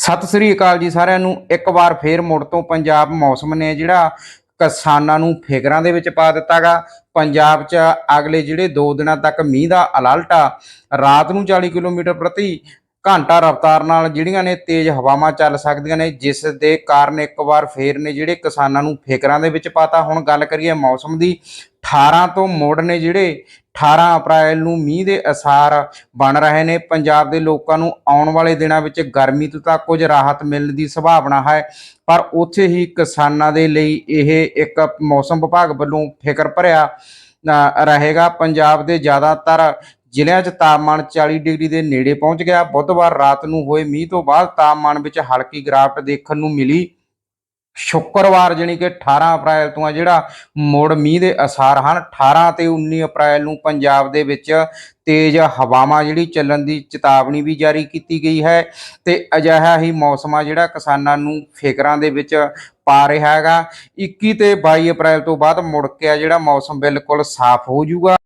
ਸਤਿ ਸ੍ਰੀ ਅਕਾਲ ਜੀ ਸਾਰਿਆਂ ਨੂੰ। ਇੱਕ ਵਾਰ ਫੇਰ ਮੁੜ ਤੋਂ ਪੰਜਾਬ ਮੌਸਮ ਨੇ ਜਿਹੜਾ ਕਿਸਾਨਾਂ ਨੂੰ ਫਿਕਰਾਂ ਦੇ ਵਿੱਚ ਪਾ ਦਿੱਤਾਗਾ। ਪੰਜਾਬ 'ਚ ਅਗਲੇ ਜਿਹੜੇ 2 ਦਿਨਾਂ ਤੱਕ ਮੀਂਹ ਦਾ ਅਲਰਟ ਆ, ਰਾਤ ਨੂੰ 40 ਕਿਲੋਮੀਟਰ ਪ੍ਰਤੀ ਘੰਟਾ ਰਫ਼ਤਾਰ ਨਾਲ ਜਿਹੜੀਆਂ ਨੇ ਤੇਜ਼ ਹਵਾਵਾਂ ਚੱਲ ਸਕਦੀਆਂ ਨੇ ਜਿਸ ਦੇ ਕਾਰਨ ਇੱਕ ਵਾਰ ਫੇਰ ਨੇ ਜਿਹੜੇ ਕਿਸਾਨਾਂ ਨੂੰ ਫਿਕਰਾਂ ਦੇ ਵਿੱਚ ਪਾਤਾ। ਹੁਣ ਗੱਲ ਕਰੀਏ ਮੌਸਮ ਦੀ 18 ਤੋਂ ਮੋੜ ਨੇ ਜਿਹੜੇ 18 ਅਪ੍ਰੈਲ ਨੂੰ ਮੀਂਹ ਦੇ ਅਸਾਰ ਬਣ ਰਹੇ ਨੇ। ਪੰਜਾਬ ਦੇ ਲੋਕਾਂ ਨੂੰ ਆਉਣ ਵਾਲੇ ਦਿਨਾਂ ਵਿੱਚ ਗਰਮੀ ਤੋਂ ਤਾਂ ਕੁਝ ਰਾਹਤ ਮਿਲਣ ਦੀ ਸੰਭਾਵਨਾ ਹੈ ਪਰ ਉੱਥੇ ਹੀ ਕਿਸਾਨਾਂ ਦੇ ਲਈ ਇਹ ਇੱਕ ਮੌਸਮ ਵਿਭਾਗ ਵੱਲੋਂ ਫਿਕਰ ਭਰਿਆ ਅ, ਰਹੇਗਾ। ਪੰਜਾਬ ਦੇ ਜ਼ਿਆਦਾਤਰ ਜ਼ਿਲ੍ਹਿਆਂ 'ਚ ਤਾਪਮਾਨ 40 ਡਿਗਰੀ ਦੇ ਨੇੜੇ ਪਹੁੰਚ ਗਿਆ। ਬੁੱਧਵਾਰ ਰਾਤ ਨੂੰ ਹੋਏ ਮੀਂਹ ਤੋਂ ਬਾਅਦ ਤਾਪਮਾਨ ਵਿੱਚ ਹਲਕੀ ਗਿਰਾਵਟ ਦੇਖਣ ਨੂੰ ਮਿਲੀ। ਸ਼ੁੱਕਰਵਾਰ ਜਾਣੀ ਕਿ 18 ਅਪ੍ਰੈਲ ਤੋਂ ਆ ਜਿਹੜਾ ਮੁੜ ਮੀਂਹ ਦੇ ਅਸਾਰ ਹਨ 18 ਤੇ 19 ਅਪ੍ਰੈਲ ਨੂੰ ਪੰਜਾਬ ਦੇ ਵਿੱਚ ਤੇਜ਼ ਹਵਾਵਾਂ ਜਿਹੜੀ ਚੱਲਣ ਦੀ ਚੇਤਾਵਨੀ ਵੀ ਜਾਰੀ ਕੀਤੀ ਗਈ ਹੈ ਤੇ ਅਜਿਹਾ ਹੀ ਮੌਸਮ ਆ ਜਿਹੜਾ ਕਿਸਾਨਾਂ ਨੂੰ ਫਿਕਰਾਂ ਦੇ ਵਿੱਚ ਪਾ ਰਿਹਾ ਹੈਗਾ। 21 ਤੇ 22 ਅਪ੍ਰੈਲ ਤੋਂ ਬਾਅਦ ਮੁੜ ਕੇ ਆ ਜਿਹੜਾ ਮੌਸਮ ਬਿਲਕੁਲ ਸਾਫ਼ ਹੋ ਜਾਊਗਾ।